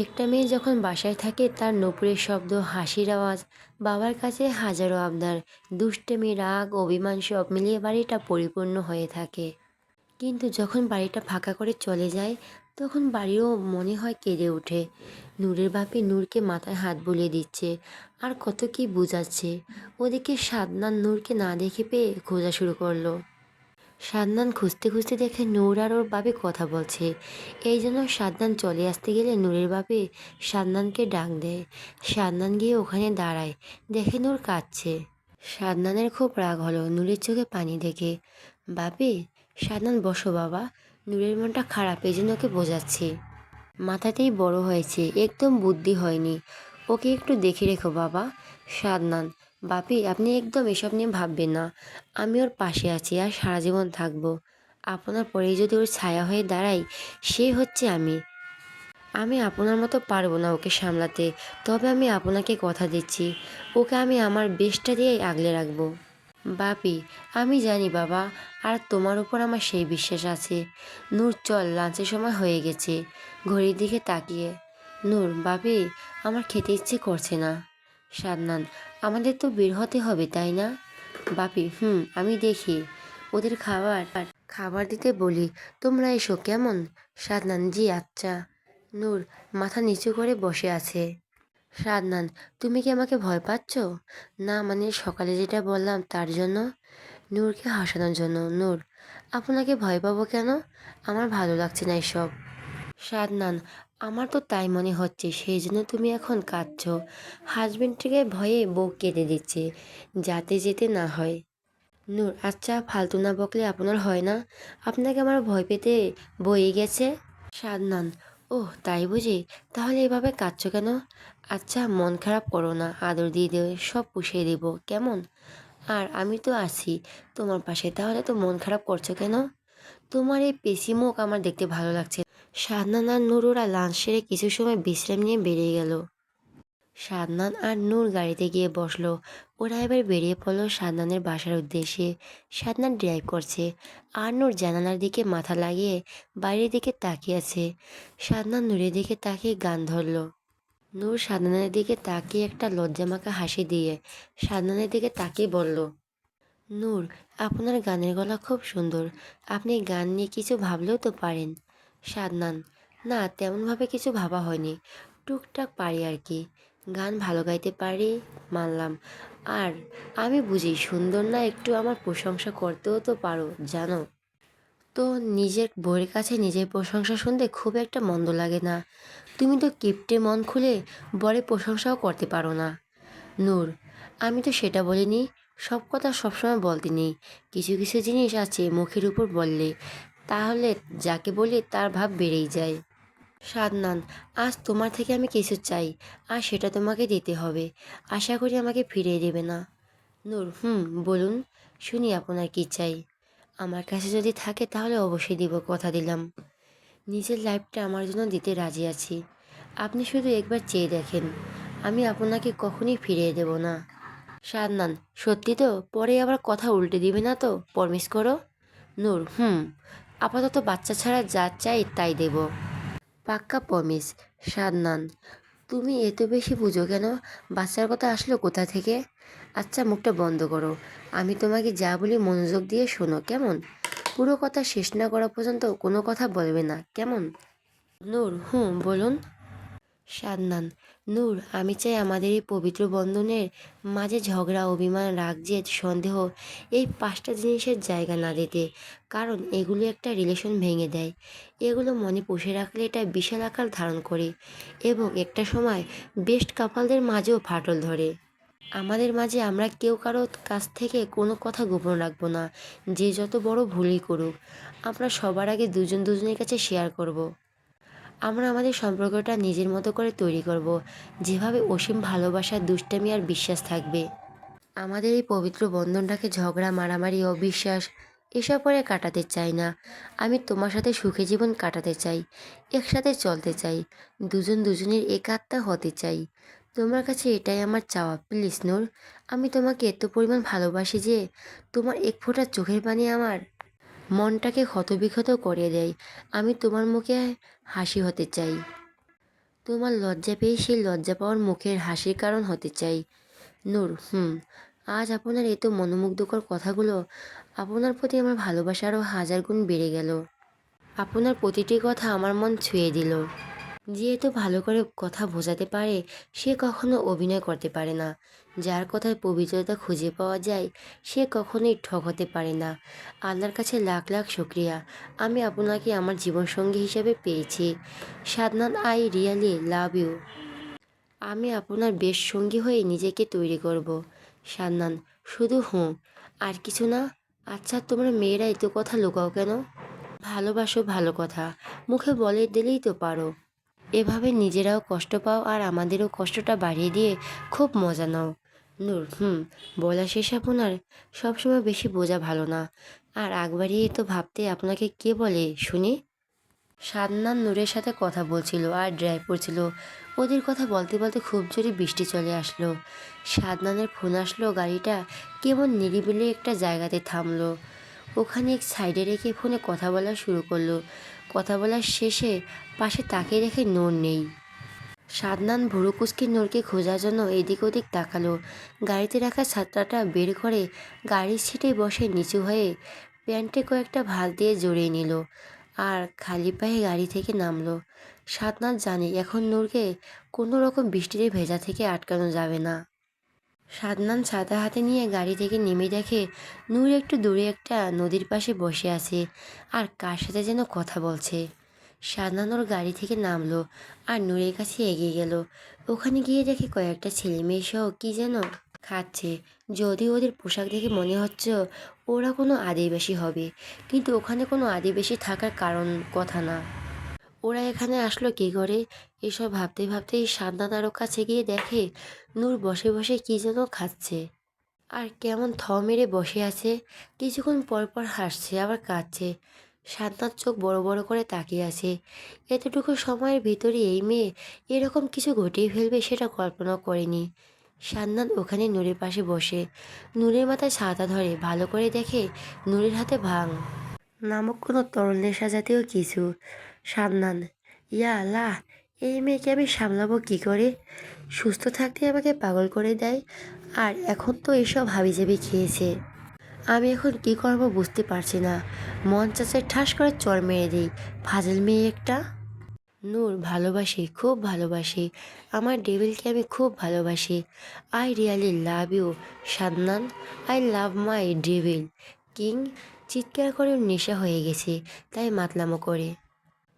একটা মেয়ে যখন বাসায় থাকে, তার নপুরের শব্দ, হাসির আওয়াজ, বাবার কাছে হাজারো আবদার দুষ্টেমি রাগ, অভিমান সব মিলিয়ে বাড়িটা পরিপূর্ণ হয়ে থাকে। কিন্তু যখন বাড়িটা ফাঁকা করে চলে যায়, তখন বাড়িও মনে হয় কেঁদে ওঠে। নূরের বাপে নূরকে মাথায় হাত বুলিয়ে দিচ্ছে, আর কত কি বুঝাচ্ছে। ওদিকে সাদনান নূরকে না দেখে পেয়ে খোঁজা শুরু করল। সাদনান খুঁজতে খুঁজতে দেখে নূর আর ওর বাপি কথা বলছে। এই জন্য সাদনান চলে আসতে গেলে নূরের বাপি সাদনানকে ডাক দেয়। সাদনান গিয়ে ওখানে দাঁড়ায়, দেখে নূর কাঁদছে। সাদনানের খুব রাগ হলো নূরের চোখে পানি দেখে। বাপি, সাদনান বসো বাবা, নূরের মনটা খারাপ, এই জন্য ওকে বোঝাচ্ছি। মাথাতেই বড় হয়েছে, একদম বুদ্ধি হয়নি। ওকে একটু দেখে রেখো বাবা, সাদনান। বাপি, আপনি একদম এসব নিয়ে ভাববেন না। আমি ওর পাশে আছি আর সারা জীবন থাকব। আপনার পরেই যদি ওর ছায়া হয়ে দাঁড়াই, সে হচ্ছে আমি। আমি আপনার মতো পারব না ওকে সামলাতে। তবে আমি আপনাকে কথা দিচ্ছি। ওকে আমি আমার বেশটা দিয়েই আগলে রাখব। বাপি, আমি জানি বাবা, আর তোমার উপর আমার সেই বিশ্বাস আছে। নূর, চল, লাঞ্চের সময় হয়ে গেছে। ঘড়ির দিকে তাকিয়ে। নূর, বাপি, আমার খেতে ইচ্ছে করছে না। সাদনান আমাদের তো বের হতে হবে, তাই না? বাপি, হুম, আমি দেখি। ওদের খাবার আর খাবার দিতে বলি, তোমরা এসো, কেমন? সাদনান জি আচ্ছা। নূর, মাথা নিচু করে বসে আছে। সাদনান তুমি কি আমাকে ভয় পাচ্ছ? না মানে সকালে যেটা বললাম, তার জন্য? নূরকে হাসানোর জন্য। নূর, আপনাকে ভয় পাবো কেন? আমার ভালো লাগছে না এসব। সাদনান আমার তো তাই মনে হচ্ছে, সেই জন্য তুমি এখন কাঁদছ। হাজবেন্ডটিকে ভয়ে বউ কেঁদে দিচ্ছে, যাতে যেতে না হয়। নূর আচ্ছা ফালতু না বকলে আপনার হয় না? আপনাকে আমার ভয় পেতে বয়ে গেছে? সাদনান ওহ, তাই বুঝি? তাহলে এভাবে কাঁদছ কেন? আচ্ছা মন খারাপ করো না, আদর দিয়ে দেবে সব পুষিয়ে দেব, কেমন? আর আমি তো আছি, তোমার পাশে, তাহলে তো মন খারাপ করছ কেন? তোমার এই পেশি মুখ আমার দেখতে ভালো লাগছে সাদনান আর নূর ওরা লাঞ্চ সেরে কিছু সময় বিশ্রাম নিয়ে বেরিয়ে গেল। সাদনান আর নূর গাড়িতে গিয়ে বসল। ওরা এবার বেরিয়ে পড়ল সাদনানের বাসার উদ্দেশ্যে। সাদনান ড্রাইভ করছে আর নূর জানালার দিকে মাথা লাগিয়ে বাইরের দিকে তাকিয়ে আছে। সাদনান নূরের দিকে তাকিয়ে গান ধরলো। নূর সাদনানের দিকে তাকিয়ে একটা লজ্জামাখা হাসি দিয়ে সাদনানের দিকে তাকিয়ে বলল, নূর, আপনার গানের গলা খুব সুন্দর। আপনি গান নিয়ে কিছু ভাবলেও তো পারেন। সাদনান না তেমনভাবে কিছু ভাবা হয়নি। টুকটাক পারি আর কি গান ভালো গাইতে পারি, মানলাম। আর আমি বুঝি সুন্দর না, একটু আমার প্রশংসা করতেও তো পারো, জানো? তো নিজের বইয়ের কাছে নিজের প্রশংসা শুনতে খুব একটা মন্দ লাগে না। তুমি তো কিপ্টে মন খুলে বরে প্রশংসাও করতে পারো না। নূর, আমি তো সেটা বলিনি। সব কথা সবসময় বলতে নেই কিছু কিছু জিনিস আছে মুখের উপর বললে। তাহলে যাকে বলি তার ভাব বেড়েই যায়। সাদনান আজ তোমার থেকে আমি কিছু চাই, আর সেটা তোমাকে দিতে হবে। আশা করি আমাকে ফিরিয়ে দেবে না। নূর, হুম, বলুন, শুনি আপনার কি চাই। আমার কাছে যদি থাকে তাহলে অবশ্যই দিব, কথা দিলাম। নিজের লাইফটা আমার জন্য দিতে রাজি আছি। আপনি শুধু একবার চেয়ে দেখেন, আমি আপনাকে কখনই ফিরিয়ে দেব না। সাদনান সত্যি তো? পরে আবার কথা উল্টে দিবে না তো? পরমিস করো। নূর, হুম আপাতত বাচ্চা ছাড়া যা চাই তাই দেব। পাক্কা প্রমিস সাদনান তুমি এত বেশি বুঝো কেন? বাচ্চার কথা আসলো কোথা থেকে? আচ্ছা মুখটা বন্ধ করো। আমি তোমাকে যা বলি মনোযোগ দিয়ে শোনো, কেমন? পুরো কথা শেষ না করা পর্যন্ত কোনো কথা বলবে না, কেমন? নূর, হুম, বলুন। সাদনান নূর, আমি চাই আমাদের এই পবিত্র বন্ধনের মাঝে ঝগড়া, অভিমান, রাগ, জেদ, সন্দেহ এই পাঁচটা জিনিসের জায়গা না দিতে, কারণ এগুলো একটা রিলেশন ভেঙে দেয়। এগুলো মনে পুষে রাখলে এটা বিশাল আকার ধারণ করে এবং একটা সময় বেস্ট কাপালদের মাঝেও ফাটল ধরে। আমাদের মাঝে আমরা কেউ কারও কাছ থেকে কোনো কথা গোপন রাখব না, যে যত বড় ভুলই করুক। আমরা সবার আগে দুজন দুজনের কাছে শেয়ার করব। আমরা আমাদের সম্পর্কটা নিজের মতো করে তৈরি করব। যেভাবে অসীম ভালোবাসা, দুষ্টামি আর বিশ্বাস থাকবে। আমাদের এই পবিত্র বন্ধনটাকে ঝগড়া, মারামারি, অবিশ্বাস এসব করে কাটাতে চাই না। আমি তোমার সাথে সুখে জীবন কাটাতে চাই, একসাথে চলতে চাই, দুজন দুজনের একাত্মা হতে চাই। তোমার কাছে এটাই আমার চাওয়া, প্লিজ নূর। আমি তোমাকে এত পরিমাণ ভালোবাসি যে তোমার এক ফোঁটা চোখের পানি আমার মনটাকে ক্ষতবিক্ষত করে দেয়। আমি তোমার মুখে হাসি হতে চাই। তোমার লজ্জা পেয়ে সেই লজ্জা পাওয়ার মুখের হাসির কারণ হতে চাই। নূর, হুম, আজ আপনার এত মনোমুগ্ধকর কথাগুলো আপনার প্রতি আমার ভালোবাসা আরও হাজার গুণ বেড়ে গেল। আপনার প্রতিটি কথা আমার মন ছুঁয়ে দিল। যে এত ভালো করে কথা বোঝাতে পারে, সে কখনো অভিনয় করতে পারে না। যার কথায় পবিত্রতা খুঁজে পাওয়া যায়, সে কখনোই ঠক হতে পারে না। আল্লাহর কাছে লাখ লাখ শুক্রিয়া। আমি আপনাকে আমার জীবনসঙ্গী হিসেবে পেয়েছি। Sadnan I really love you. আমি আপনার বেশ সঙ্গী হয়ে নিজেকে তৈরি করব। সান্নান শুধু হুঁ, আর কিছু না? আচ্ছা তোমরা মেয়েরা এত কথা লুকাও কেন? ভালোবাসো ভালো কথা। মুখে বলে দিলেই তো পারো। এভাবে নিজেরাও কষ্ট পাও আর আমাদেরও কষ্টটা বাড়িয়ে দিয়ে খুব মজা নাও। নূর, হুম, বলা শেষ আপনার। সবসময় বেশি বোঝা ভালো না। আর বাড়িয়ে তো ভাবতে আপনাকে কে বলে, শুনি? সাদনান নূরের সাথে কথা বলছিল আর ড্রাইভ করছিল। ওদের কথা বলতে বলতে খুব জোরে বৃষ্টি চলে আসলো। সাদনানের ফোন আসলো, গাড়িটা কেমন নিরিবিলি একটা জায়গাতে থামলো। ওখানে এক সাইডে রেখে ফোনে কথা বলা শুরু করল। কথা বলার শেষে পাশে তাকিয়ে রেখে নূর নেই। সাদনান ভুরু কুচকে নূরকে খোঁজার জন্য এদিক ওদিক তাকালো। গাড়িতে রাখা ছাত্রাটা বের করে গাড়ির সিটে বসে নিচু হয়ে প্যান্টে কয়েকটা ভাত দিয়ে জড়িয়ে নিল আর খালি পায়ে গাড়ি থেকে নামলো। সাতনাথ জানে এখন নূরকে কোনো রকম বৃষ্টিতে ভেজা থেকে আটকানো যাবে না। সাদনান ছাতা হাতে নিয়ে গাড়ি থেকে নেমে দেখে নূর একটু দূরে একটা নদীর পাশে বসে আছে আর কার সাথে যেন কথা বলছে। সাদনান ওর গাড়ি থেকে নামলো আর নূরের কাছে এগিয়ে গেল। ওখানে গিয়ে দেখে কয়েকটা ছেলে মেয়ে সহ কী যেন খাচ্ছে। যদিও ওদের পোশাক দেখে মনে হচ্ছে ওরা কোনো আদিবাসী হবে, কিন্তু ওখানে কোনো আদিবাসী থাকার কারণ কথা না। ওরা এখানে আসলো কী করে? এসব ভাবতে ভাবতেই সাদনাথ আরও কাছে গিয়ে দেখে নূর বসে বসে কী যেন খাচ্ছে। আর কেমন থ মেরে বসে আছে। কিছুক্ষণ পর পর হাসছে, আবার কাঁদছে। সাদনাথ চোখ বড় বড় করে তাকিয়ে আছে। এতটুকু সময়ের ভিতরে এই মেয়ে এরকম কিছু ঘটিয়ে ফেলবে সেটা কল্পনা করেনি। সান্নাত ওখানে নূরের পাশে বসে। নূরের মাথায় ছাতা ধরে, ভালো করে দেখে নূরের হাতে ভাং নামক কোনো তরল নেশা জাতীয় কিছু। সান্নান ইয়া আল্লাহ, এই মেয়েকে আমি সামলাবো কী করে? সুস্থ থাকতে আমাকে পাগল করে দেয়। আর এখন তো এসব হাবিজাবি খেয়েছে। আমি এখন কি করব বুঝতে পারছি না। মন চাচে ঠাস করে চর মেরে দিই। ফাজল মেয়ে একটা। নূর, ভালোবাসি, খুব ভালোবাসি। আমার ডেভিলকে আমি খুব ভালোবাসি। I really love you Sadnan I love my devil. King, চিৎকার করে নেশা হয়ে গেছে, তাই মাতলামো করে।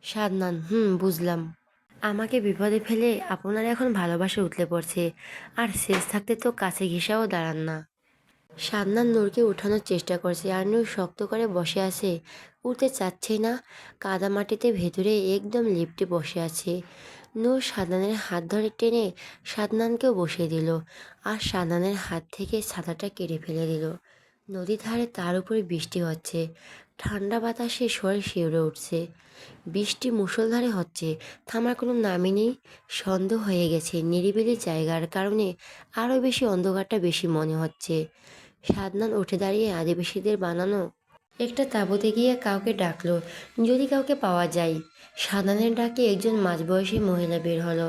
সাদনান হুম, বুঝলাম। আমাকে বিপদে ফেলে আপনারা এখন ভালোবাসা উতলে পড়ছে। আর শেষ থাকতে তো কাছে ঘেঁষাও দাঁড়ান না। সাদনান নূরকে উঠানোর চেষ্টা করছে। আর নূর শক্ত করে বসে আছে। উঠতে চাচ্ছে না। কাদা মাটিতে ভেতরে একদম লিপটে বসে আছে। নূর সাদনানের হাত ধরে টেনে সাদনানকেও বসিয়ে দিল আর সাদনানের হাত থেকে ছাতাটা কেড়ে ফেলে দিল। নদীর ধারে তার উপরে বৃষ্টি হচ্ছে। ঠান্ডা বাতাসে শরীর শিউরে উঠছে। বৃষ্টি মুষলধারে হচ্ছে। থামার কোনো নামই নেই। সন্দেহ হয়ে গেছে। নিরিবিলি জায়গার কারণে আরও বেশি অন্ধকারটা বেশি মনে হচ্ছে। সাদনান উঠে দাঁড়িয়ে আদিবাসীদের বানানো। একটা তাঁবুতে গিয়ে কাউকে ডাকলো, যদি কাউকে পাওয়া যায়। সাদনানের ডাকে একজন মাঝবয়সী মহিলা বের হলো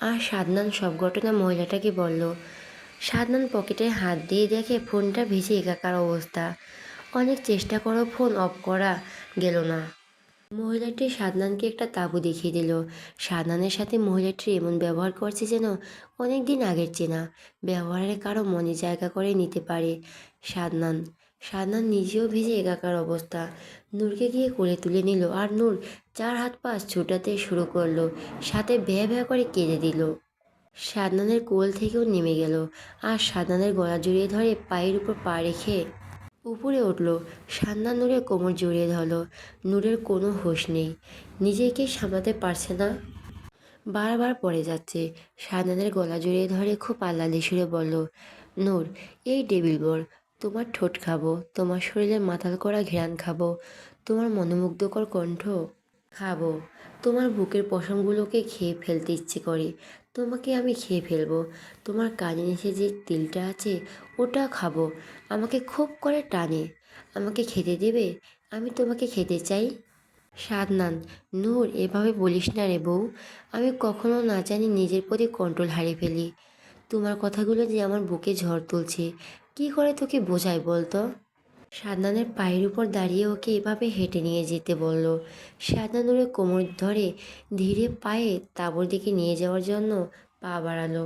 আর সাদনান সব ঘটনা মহিলাটাকে বলল সাদনান পকেটে হাত দিয়ে দেখে ফোনটা ভিজে একাকার অবস্থা। অনেক চেষ্টা করো ফোন অফ করা গেল না। মহিলাটি সাদনানকে একটা তাঁবু দেখিয়ে দিল। সাদনানের সাথে মহিলাটি এমন ব্যবহার করছে যেন অনেক দিন আগের চেনা। ব্যবহারের কারও মনে জায়গা করে নিতে পারে সাদনান। সাদনান নিজেও ভিজে একাকার অবস্থা। নূরকে গিয়ে কোলে তুলে নিল আর নূর চার হাত পাশ ছুটাতে শুরু করল। সাথে ভ্যা ভ্যা করে কেঁদে দিল। সাদনানের কোল থেকেও নেমে গেল আর সাদনানের গলা জড়িয়ে ধরে পায়ের উপর পা রেখে উপরে উঠল সান্না নূরের কোমর জড়িয়ে ধরলো, নূরের কোনো হোশ নেই, নিজেকে সামলাতে পারছে না। বারবার পড়ে যাচ্ছে সান্নানের গলা জড়িয়ে ধরে খুব আল্লাদি সুরে বলল, নূর, এই টেবিল বল, তোমার ঠোঁট খাব, তোমার শরীরে মাথাল করা ঘ্রাণ খাব, তোমার মনোমুগ্ধকর কণ্ঠ খাব তোমার বুকের পশমগুলোকে খেয়ে ফেলতে ইচ্ছে করে। তোমাকে আমি খেয়ে ফেলব। তোমার কানে নিচে যে তিলটা আছে, ওটা খাব। আমাকে খুব করে টানে। আমাকে খেতে দেবে? আমি তোমাকে খেতে চাই? সাদনান নূর, এভাবে বলিস না রে বউ। আমি কখনো না জানি নিজের প্রতি কন্ট্রোল হারিয়ে ফেলি। তোমার কথাগুলো যে আমার বুকে ঝড় তুলছে, কি করে তোকে বোঝাই বলতো? সাদনানের পায়ের উপর দাঁড়িয়ে ওকে এভাবে হেঁটে নিয়ে যেতে বলল। সাদনান ওর কোমর ধরে ধীরে পায়ে তাবর দিকে নিয়ে যাওয়ার জন্য পা বাড়ালো।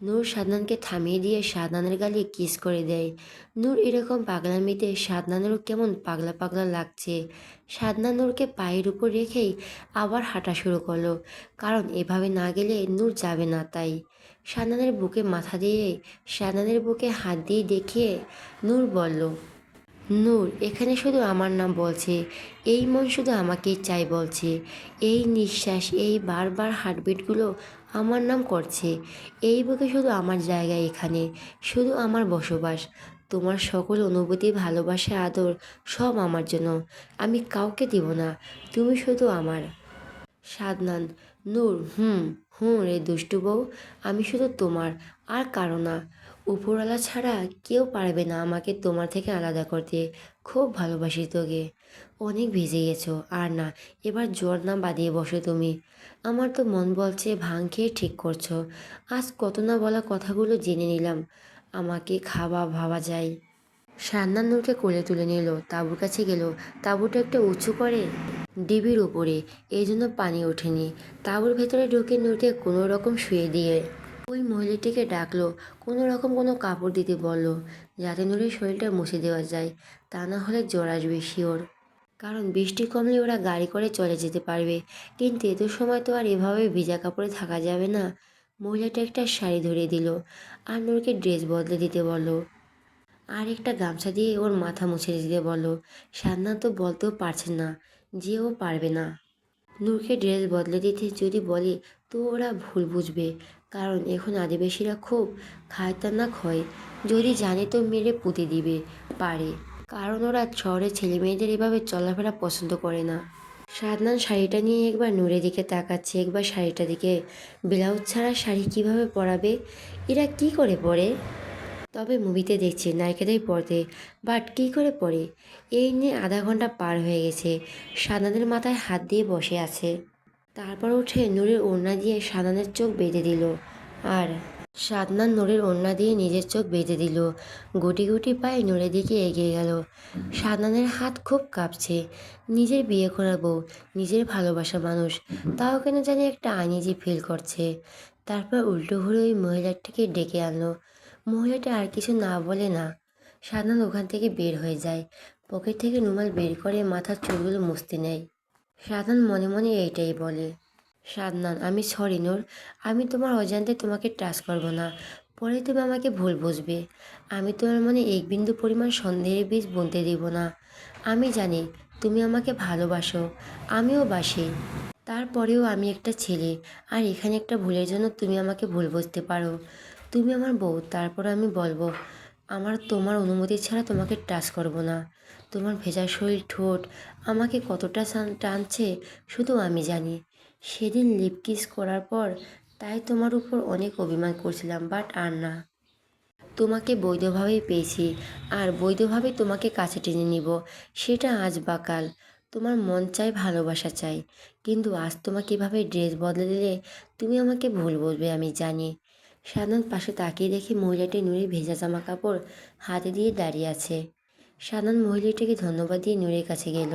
নূর সাদনানকে থামিয়ে দিয়ে সাদনানের গালে কিস করে দেয়। নূর এরকম পাগলামিতে সাদনানেরও কেমন পাগলা পাগলা লাগছে। সাদনান নূরকে পায়ের উপর রেখেই আবার হাঁটা শুরু করল, কারণ এভাবে না গেলে নূর যাবে না তাই। সাদনানের বুকে মাথা দিয়ে সাদনানের বুকে হাত দিয়ে দেখিয়ে নূর বলল নূর, এখানে শুধু আমার নাম বলছে। এই মন শুধু আমাকেই চাই বলছে। এই নিঃশ্বাস, এই বারবার হার্টবিটগুলো আমার নাম করছে। এই বুকে শুধু আমার জায়গা এখানে, শুধু আমার বসবাস। তোমার সকল অনুভূতি, ভালোবাসা, আদর সব আমার জন্য। আমি কাউকে দিব না, তুমি শুধু আমার। সাদনান নূর, হুম হুম রে দুষ্টু বউ, আমি শুধু তোমার, আর কারও না। উপরওয়ালা ছাড়া কেউ পারবে না আমাকে তোমার থেকে আলাদা করতে। খুব ভালোবাসি তোকে। অনেক ভিজে গেছো। আর না, এবার জোর না বাঁধিয়ে বসো তুমি। আমার তো মন বলছে ভাঙ খেয়ে ঠিক করছ। আজ কত না বলা কথাগুলো জেনে নিলাম। আমাকে খাওয়া ভাবা যায়। সান্নান নূরকে কোলে তুলে নিল। তাঁবুর কাছে গেল। তাঁবুটা একটা উঁচু করে ডিবির উপরে। এই জন্য পানি ওঠেনি। তাঁবুর ভেতরে ঢুকে নূরকে কোনো রকম শুয়ে দিয়ে ওই মহিলাটিকে ডাকলো, কোনো রকম কোনো কাপড় দিতে বলল, যাতে নূরের শরীরটা মুছে দেওয়া যায়, তা না হলে জ্বর আসবে শিওর। কারণ বৃষ্টি কমলে ওরা গাড়ি করে চলে যেতে পারবে, কিন্তু এত সময় তো আর এভাবে ভিজা কাপড়ে থাকা যাবে না। মহিলাটা একটা শাড়ি ধরিয়ে দিল আর নুরকে ড্রেস বদলে দিতে বলল। আর একটা গামছা দিয়ে ওর মাথা মুছে দিতে বলো সান্না তো বলতেও পারছে না যে ও পারবে না। নূরকে ড্রেস বদলে দিতে যদি বলে, তো ওরা ভুল বুঝবে। কারণ এখন আদিবাসীরা খুব খায়তানাক হয়। যদি জানে তো মেরে পুঁতে দিবে, পারে। কারণ ওরা শহরের ছেলে মেয়েদের এভাবে চলাফেরা পছন্দ করে না। সাদনান শাড়িটা নিয়ে একবার নূরের দিকে তাকাচ্ছে, একবার শাড়িটা দিকে। ব্লাউজ ছাড়া শাড়ি কীভাবে পরাবে? এরা কি করে পরে? তবে মুভিতে দেখছি, নায়িকাদের পড়তে বাট কী করে পড়ে এই নিয়ে আধা ঘণ্টা পার হয়ে গেছে। সাদানের মাথায় হাত দিয়ে বসে আছে। তারপর উঠে নূরের ওড়না দিয়ে সাদানের চোখ বেঁধে দিল। আর সাদনান নূরের ওড়না দিয়ে নিজের চোখ বেঁধে দিল। গুটি গুটি পায়ে নূরের দিকে এগিয়ে গেল। সাদনানের হাত খুব কাঁপছে। নিজের বিয়ে করা বউ, নিজের ভালোবাসা মানুষ, তাও কেন জানি একটা আনিজি ফিল করছে। তারপর উল্টো ঘুরে ওই মহিলাটাকে ডেকে আনলো। মহিলাটা আর কিছু না বলে না। সাদনান ওখান থেকে বের হয়ে যায়। পকেট থেকে রুমাল বের করে মাথার চুলগুলো মুছতে নেয়। সাদনান মনে মনে এইটাই বলে। সাদনান আমি সরি নূর, আমি তোমার অজান্তে তোমাকে টাচ করব না। পরে তুমি আমাকে ভুল বুঝবে। আমি তোমার মনে এক বিন্দু পরিমাণ সন্দেহের বীজ বুনতে দিব না। আমি জানি তুমি আমাকে ভালোবাসো, আমিও বাসি। তারপরেও আমি একটা ছেলে, আর এখানে একটা ভুলের জন্য তুমি আমাকে ভুল বুঝতে পারো। তুমি আমার বউ, তারপর আমি বলব আমার তোমার অনুমতি ছাড়া তোমাকে টাচ করব না। তোমার ভেজা শরীর ঠোঁট আমাকে কতটা টান- টানছে শুধু আমি জানি। সেদিন লিপ কিস করার পর তাই তোমার উপর অনেক অভিমান করছিলাম বাট আর না। তোমাকে বৈধভাবেই পেয়েছি আর বৈধভাবে তোমাকে কাছে টেনে নিব, সেটা আজ বা কাল। তোমার মন চাই, ভালোবাসা চাই, কিন্তু আজ তোমাকে এভাবে ড্রেস বদলে দিলে তুমি আমাকে ভুল বলবে, আমি জানি। সাদন পাশে তাকিয়ে দেখে মহিলাটি নুরে ভেজা জামা কাপড় হাতে দিয়ে দাঁড়িয়ে আছে। সাদন মহিলাটিকে ধন্যবাদ দিয়ে নূরের কাছে গেল।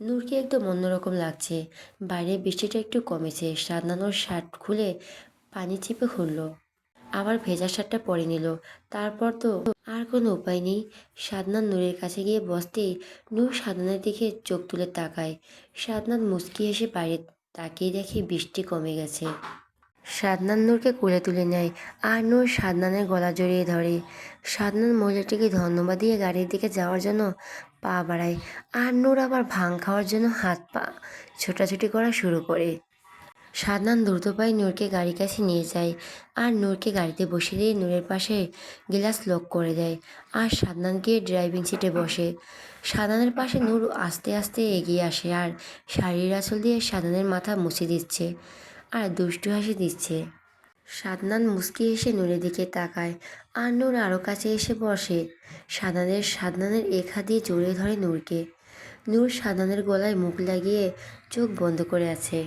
নূরকে একদম অন্যরকম লাগছে। বাইরে বৃষ্টিটা একটু কমেছে। সাদনান ওর শার্ট খুলে পানি চিপে খুললো আবার ভেজা শার্টটা পরে নিল। তারপর তো আর কোনো উপায় নেই। সাদনাথ নূরের কাছে গিয়ে বসতেই নূর সাদনাথের দিকে চোখ তুলে তাকায়। সাদনাথ মুচকি এসে বাইরে তাকিয়ে দেখে বৃষ্টি কমে গেছে। সাদনাথ নূরকে কোলে তুলে নেয় আর নূর সাদনানের গলা জড়িয়ে ধরে। সাদনান মহিলাটিকে ধন্যবাদ দিয়ে গাড়ির দিকে যাওয়ার জন্য পা বাড়ায় আর নূর আবার ভাং খাওয়ার জন্য হাত পা ছোটাছুটি করা শুরু করে। সাদনান দ্রুত পায়ে নূরকে গাড়ির কাছে নিয়ে যায় আর নূরকে গাড়িতে বসিয়ে দিয়ে নূরের পাশে গ্লাস লক করে দেয় আর সাদনান গিয়ে ড্রাইভিং সিটে বসে। সাদনানের পাশে নূর আস্তে আস্তে এগিয়ে আসে আর শাড়ির আঁচল দিয়ে সাদনানের মাথা মুছে দিচ্ছে। আর দুষ্টু হাসি দিচ্ছে। সাদনান মুস্কি এসে নূরের দিকে তাকায় আর নূর আরও কাছে এসে বসে। সাদনানের সাদনানের হাত দিয়ে জড়িয়ে ধরে নূরকে। নূর সাদনানের গলায় মুখ লাগিয়ে চোখ বন্ধ করে আছে।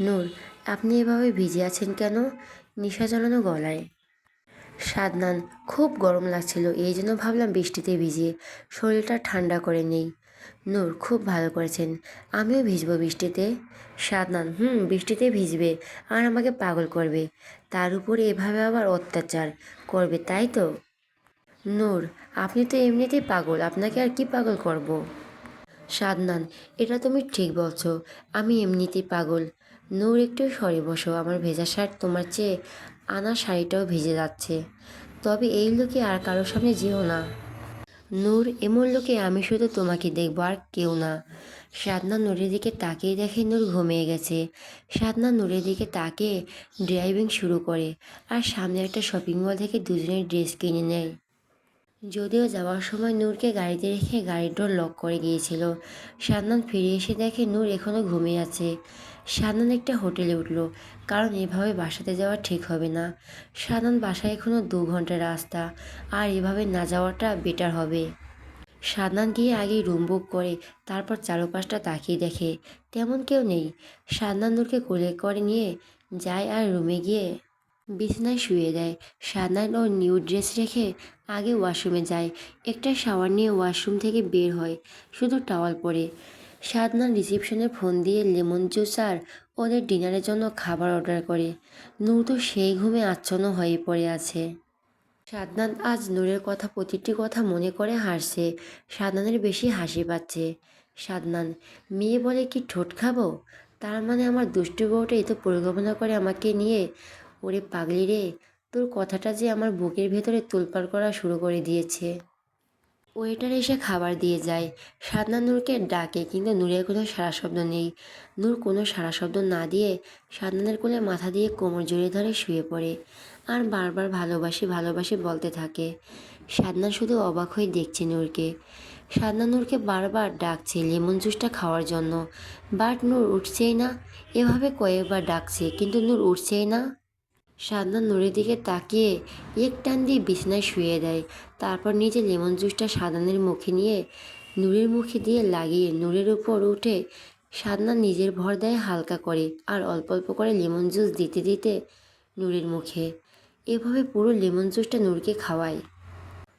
নূর, আপনি এভাবে ভিজে আছেন কেন? নিশা জ্বালানো গলায়। সাদনান, খুব গরম লাগছিল, এই জন্য ভাবলাম বৃষ্টিতে ভিজে শরীরটা ঠান্ডা করে নেই। নূর খুব ভালো করেছেন। আমিও ভিজবো বৃষ্টিতে। সাদনান হুম, বৃষ্টিতে ভিজবে আর আমাকে পাগল করবে। তার উপরে এভাবে আবার অত্যাচার করবে, তাই তো? নূর, আপনি তো এমনিতেই পাগল, আপনাকে আর কি পাগল করব। সাদনান এটা তুমি ঠিক বলছো, আমি এমনিতেই পাগল। নূর, একটু সরে বসো, আমার ভেজা শার্ট তোমার চেয়ে আনা শাড়িটাও ভিজে যাচ্ছে। তবে এই লোকে আর কারোর সামনে যেও না। নূর, এমন লোকে আমি শুধু তোমাকে দেখব আর কেউ না। সাদনা নূরের দিকে তাকিয়ে দেখে নূর ঘুমিয়ে গেছে। সাদনা নূরের দিকে তাকিয়ে ড্রাইভিং শুরু করে আর সামনে একটা শপিং মল থেকে দুজনের ড্রেস কিনে নেয়। যদিও যাওয়ার সময় নূরকে গাড়িতে রেখে গাড়ির ডোর লক করে গিয়েছিল সাদনান ফিরে এসে দেখে নূর এখনও ঘুমিয়ে আছে। সাদনান একটা হোটেলে উঠল। কারণ এভাবে বাসাতে যাওয়া ঠিক হবে না। সাদনান বাসায় এখনও দু ঘণ্টা রাস্তা। আর এভাবে না যাওয়াটা বেটার হবে। সাদনান গিয়ে আগে রুম বুক করে, তারপর চারপাশটা তাকিয়ে দেখে। তেমন কেউ নেই। সাদনান নূরকে কোলে করে নিয়ে যায় আর রুমে গিয়ে বিছানায় শুয়ে দেয়। সাদনান ও নিউ ড্রেস রেখে আগে ওয়াশরুমে যায়। একটা শাওয়ার নিয়ে ওয়াশরুম থেকে বের হয়। শুধু টাওয়াল পরে। সাদনান রিসেপশনে ফোন দিয়ে লেমন জুস আর ওদের ডিনারের জন্য খাবার অর্ডার করে। নূর তো সেই ঘুমে আচ্ছন্ন হয়ে পড়ে আছে। সাদনান আজ নূরের কথা প্রতিটি কথা মনে করে হাসছে। সাদনানের বেশি হাসি পাচ্ছে। সাদনান মেয়ে বলে কি ঠোঁট খাব? তার মানে আমার দুষ্টু বউটা এত পরিকল্পনা করে আমাকে নিয়ে, ওরে পাগলি রে, তোর কথাটা যে আমার বুকের ভেতরে তোলপাড় করা শুরু করে দিয়েছে। ওয়েটার এসে খাবার দিয়ে যায়। সাদনান নূরকে ডাকে, কিন্তু নূরের কোনো সারা শব্দ নেই। নূর কোনো সারা শব্দ না দিয়ে সাদনানের কোলে মাথা দিয়ে কোমর জড়িয়ে ধরে শুয়ে পড়ে আর বারবার ভালোবাসি ভালোবাসি বলতে থাকে। সাদনা শুধু অবাক হয়ে দেখছে নূরকে। সাদনা নূরকে বারবার ডাকছে, লেমন জুসটা খাওয়ার জন্য। বাট নূর উঠছেই না, এভাবে কয়েকবার ডাকছে, কিন্তু নূর উঠছেই না। সাদনা নূরের দিকে তাকিয়ে এক টান দিয়ে বিছনায় শুয়ে দেয়। তারপর নিজে লেমন জুসটা সাদানের মুখে নিয়ে নূরের মুখে দিয়ে লাগিয়ে নূরের উপর উঠে সাদনান নিজের ভর দেয় হালকা করে আর অল্প অল্প করে লেমন জুস দিতে দিতে নূরের মুখে। এভাবে পুরো লেমন জুসটা নূরকে খাওয়ায়।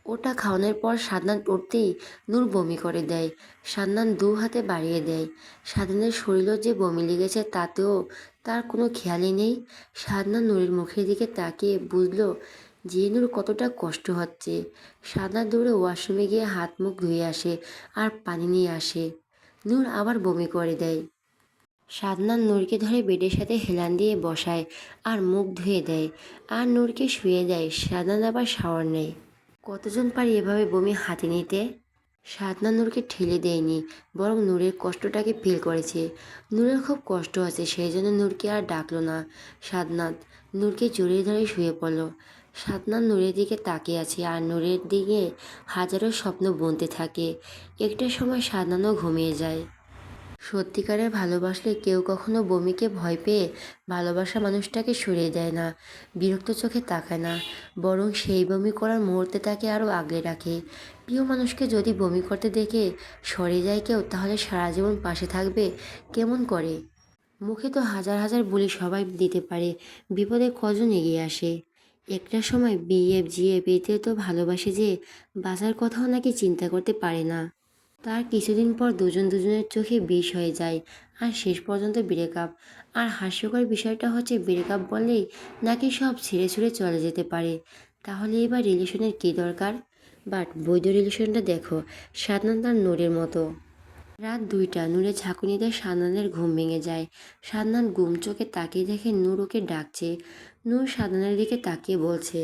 ওটা খাওয়ানোর পর সাদনান উঠতেই নূর বমি করে দেয়, সাদনান দু হাতে বাড়িয়ে দেয়। সাদনানের শরীরও যে বমি লেগেছে তাতেও তার কোনো খেয়ালই নেই। সাদনান নূরের মুখের দিকে তাকিয়ে বুঝলো যে নূর কতটা কষ্ট হচ্ছে। সাদনান দৌড়ে ওয়াশরুমে গিয়ে হাত মুখ ধুয়ে আসে আর পানি নিয়ে আসে। নূর আবার বমি করে দেয়। সাদনান নূরকে ধরে বেডের সাথে হেলান দিয়ে বসায় আর মুখ ধুয়ে দেয় আর নূরকে শুয়ে দেয়। সাদনান আবার শাওয়ার নেয়। কতজন পারি এভাবে বমি হাতে নিতে? সাদনা নূরকে ঠেলে দেয়নি, বরং নূরের কষ্টটাকে ফিল করেছে। নূরের খুব কষ্ট আছে সেই জন্য নূরকে আর ডাকলো না। সাদনাথ নূরকে জড়িয়ে ধরে শুয়ে পড়ল। সাদনাথ নূরের দিকে তাকিয়ে আছে আর নূরের দিকে হাজারো স্বপ্ন বুনতে থাকে। একটা সময় সাদনানও ঘুমিয়ে যায়। সত্যিকারের ভালোবাসলে কেউ কখনো বমিকে ভয় পেয়ে ভালোবাসা মানুষটাকে সরিয়ে দেয় না, বিরক্ত চোখে তাকায় না, বরং সেই বমি করার মুহূর্তে তাকে আরও আগলে রাখে। প্রিয় মানুষকে যদি বমি করতে দেখে সরে যায় কেউ, তাহলে সারা জীবন পাশে থাকবে কেমন করে? মুখে তো হাজার হাজার বলি সবাই দিতে পারে, বিপদে কজন এগিয়ে আসে? একটা সময় বিএফ জিএফ এতে তো ভালোবাসে যে, বাঁচার কথাও নাকি চিন্তা করতে পারে না। তার কিছুদিন পর দুজন দুজনের চোখে বিষ হয়ে যায়, আর শেষ পর্যন্ত ব্রেকআপ আর হাস্যকর বিষয়টা হচ্ছে ব্রেকআপ বললেই নাকি সব ছিঁড়ে ছুঁড়ে চলে যেতে পারে। তাহলে এবার রিলেশনের কী দরকার? বাট বৈধ রিলেশনটা দেখো সাদনান তার নূরের মতো। রাত দুইটা, নূরে ঝাঁকুনিতে সাদনানের ঘুম ভেঙে যায়। সাদনান গুম চোখে তাকিয়ে দেখে নূর ওকে ডাকছে। নূর সাধনার দিকে তাকিয়ে বলছে